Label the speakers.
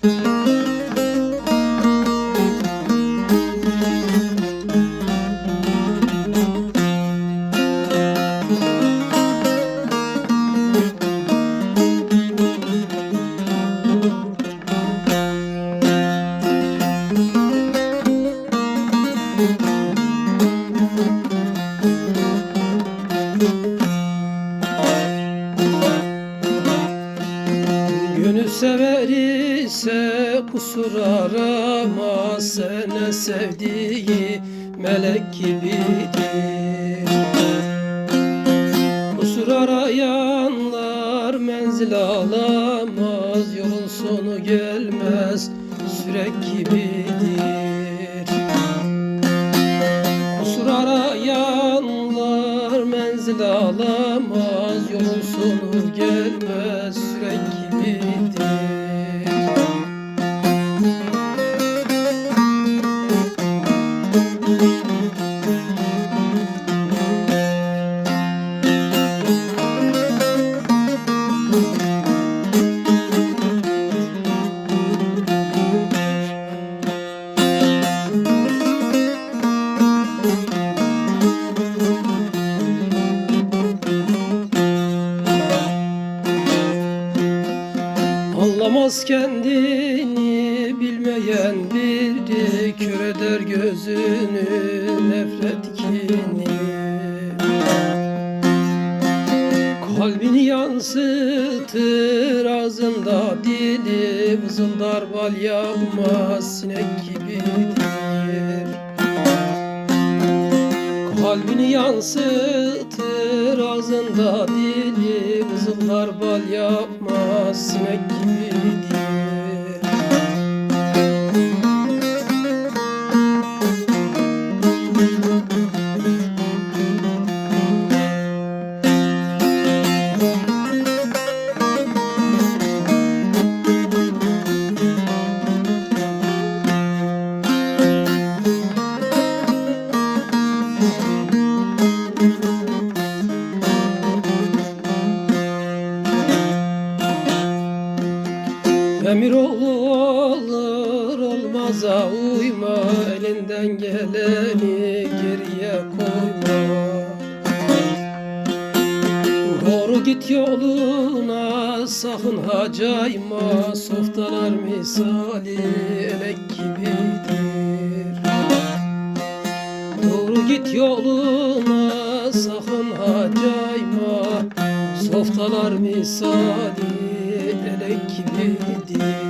Speaker 1: Thank you. Gönül sever ise kusur aramaz Sene sevdiği melek gibidir. Kusur arayanlar menzil alamaz Yolun sonu gelmez sürek gibidir. Kusur arayanlar menzil alamaz Yolun sonu gelmez Anlamaz kendini bilmeyen biri Kör eder gözünü nefret kini. Kalbini yansıtır ağzında dili Vızıldar bal yapmaz sinek gibidir yansıtır. Ağzında dili Vızıldar bal yapmaz. Sinek gibidir Emir olur olmaza uyma. Elinden geleni geriye koyma. Doğru git yoluna sakın hacayma Softalar misali elek gibidir. Doğru git yoluna sakın hacayma Softalar misali elek gibidir